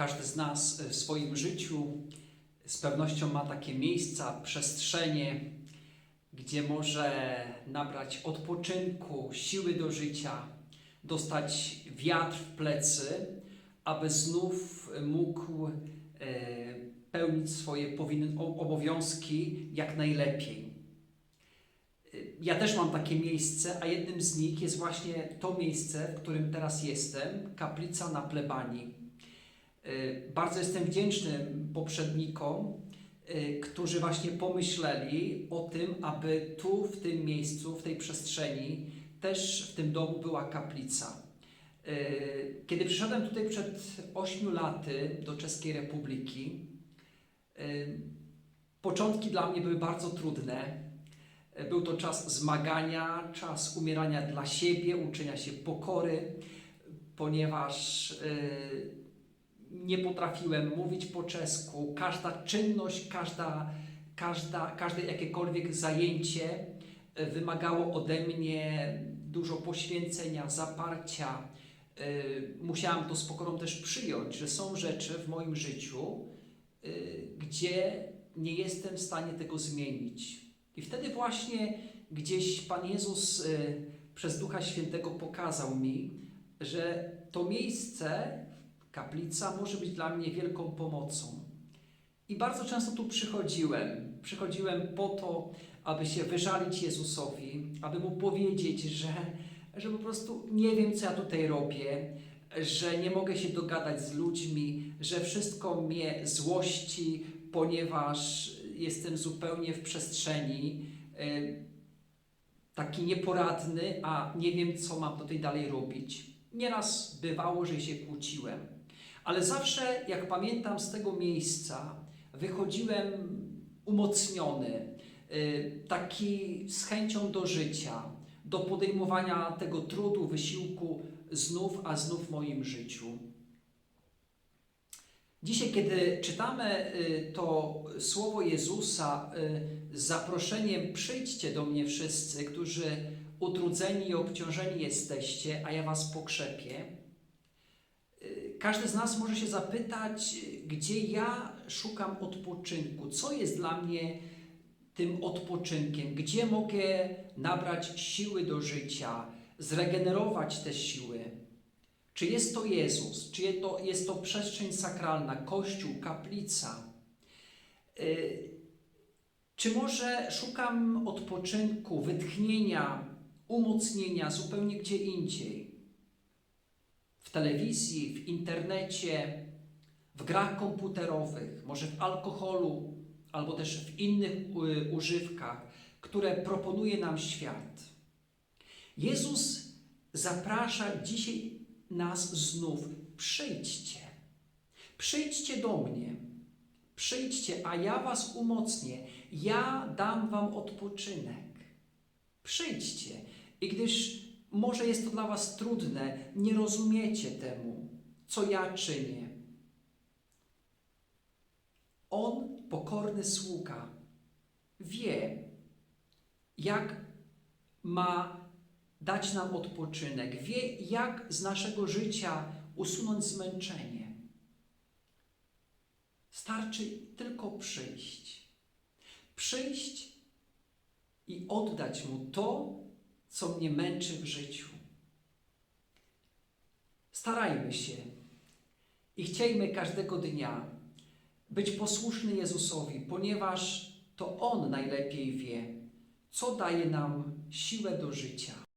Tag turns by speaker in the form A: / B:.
A: Każdy z nas w swoim życiu z pewnością ma takie miejsca, przestrzenie, gdzie może nabrać odpoczynku, siły do życia, dostać wiatr w plecy, aby znów mógł e, pełnić swoje obowiązki jak najlepiej. E, Ja też mam takie miejsce, a jednym z nich jest właśnie to miejsce, w którym teraz jestem, kaplica na plebanii. E, Bardzo jestem wdzięczny poprzednikom, e, którzy właśnie pomyśleli o tym, aby tu, w tym miejscu, w tej przestrzeni, też w tym domu była kaplica. E, Kiedy przyszedłem tutaj przed 8 laty do Czeskiej Republiki, początki dla mnie były bardzo trudne. Był to czas zmagania, czas umierania dla siebie, uczenia się pokory, ponieważ nie potrafiłem mówić po czesku. Każda czynność, każda, każda, każde jakiekolwiek zajęcie e, wymagało ode mnie dużo poświęcenia, zaparcia. E, Musiałam to z pokorą też przyjąć, że są rzeczy w moim życiu, e, gdzie nie jestem w stanie tego zmienić. I wtedy właśnie gdzieś Pan Jezus przez Ducha Świętego pokazał mi, że to miejsce Kaplica może być dla mnie wielką pomocą. I bardzo często tu przychodziłem. Przychodziłem po to, aby się wyżalić Jezusowi, aby mu powiedzieć, że, że po prostu nie wiem, co ja tutaj robię, że nie mogę się dogadać z ludźmi, że wszystko mnie złości, ponieważ jestem zupełnie w przestrzeni, e, taki nieporadny, a nie wiem, co mam tutaj dalej robić. Nieraz bywało, że się kłóciłem. Ale zawsze, jak pamiętam z tego miejsca, wychodziłem umocniony, y, taki z chęcią do życia, do podejmowania tego trudu, wysiłku znów, a znów w moim życiu. Dzisiaj, kiedy czytamy y, to słowo Jezusa y, z zaproszeniem przyjdźcie do mnie wszyscy, którzy utrudzeni i obciążeni jesteście, a ja was pokrzepię, każdy z nas może się zapytać, gdzie ja szukam odpoczynku, co jest dla mnie tym odpoczynkiem, gdzie mogę nabrać siły do życia, zregenerować te siły. Czy jest to Jezus, czy jest to, jest to przestrzeń sakralna, kościół, kaplica? Y, Czy może szukam odpoczynku, wytchnienia, umocnienia zupełnie gdzie indziej? W telewizji, w internecie, w grach komputerowych, może w alkoholu, albo też w innych y, używkach, które proponuje nam świat. Jezus zaprasza dzisiaj nas znów: przyjdźcie, przyjdźcie do mnie, przyjdźcie, a ja was umocnię, ja dam wam odpoczynek. Przyjdźcie. I gdyż może jest to dla Was trudne, nie rozumiecie temu, co ja czynię. On, pokorny sługa, wie, jak ma dać nam odpoczynek, wie, jak z naszego życia usunąć zmęczenie. Starczy tylko przyjść. Przyjść i oddać Mu to, co mnie męczy w życiu. Starajmy się i chciejmy każdego dnia być posłuszny Jezusowi, ponieważ to On najlepiej wie, co daje nam siłę do życia.